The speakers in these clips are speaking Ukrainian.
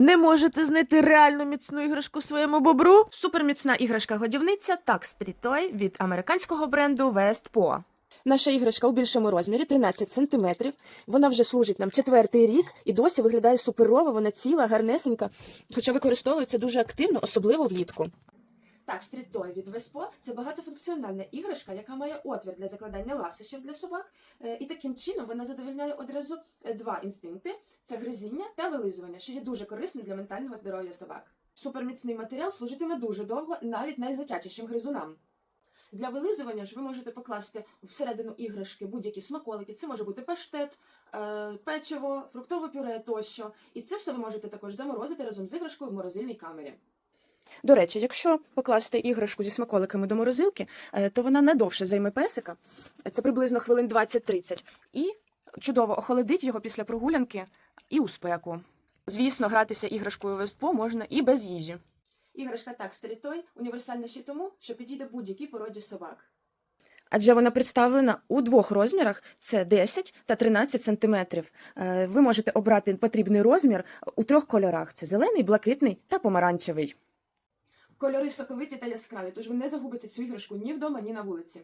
Не можете знайти реально міцну іграшку своєму бобру? Суперміцна іграшка-годівниця Так Toy від американського бренду Westpaw. Наша іграшка у більшому розмірі 13 см. Вона вже служить нам четвертий рік і досі виглядає суперово, вона ціла, гарнесенька, хоча використовується дуже активно, особливо влітку. Так, стріт-той від Веспо це багатофункціональна іграшка, яка має отвір для закладання ласощів для собак. Е, І таким чином вона задовольняє одразу е, два інстинкти: це гризіння та вилизування, що є дуже корисним для ментального здоров'я собак. Суперміцний матеріал служитиме дуже довго, навіть найзатячішим гризунам. Для вилизування ж ви можете покласти всередину іграшки будь-які смаколики. Це може бути паштет, е, печиво, фруктове пюре тощо. І це все ви можете також заморозити разом з іграшкою в морозильній камері. До речі, якщо покласти іграшку зі смаколиками до морозилки, е, то вона надовше займе песика, це приблизно хвилин 20-30, і чудово охолодить його після прогулянки і у спеку. Звісно, гратися іграшкою Вестпо можна і без їжі. Іграшка так стерітой універсальна ще тому, що підійде будь-якій породі собак. Адже вона представлена у двох розмірах: це 10 та 13 сантиметрів. Е, Ви можете обрати потрібний розмір у трьох кольорах: це зелений, блакитний та помаранчевий. Кольори соковиті та яскраві, тож ви не загубите цю іграшку ні вдома, ні на вулиці.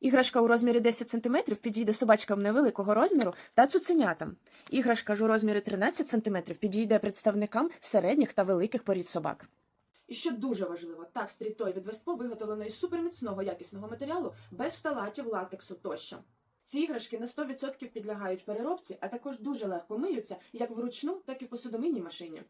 Іграшка у розмірі 10 см підійде собачкам невеликого розміру та цуценятам. Іграшка ж у розмірі 13 см підійде представникам середніх та великих порід собак. І що дуже важливо, так стрітой від Вестпо виготовлено із суперміцного якісного матеріалу, без фталатів, латексу тощо. Ці іграшки на 100% підлягають переробці, а також дуже легко миються як вручну, так і в посудомийній машині.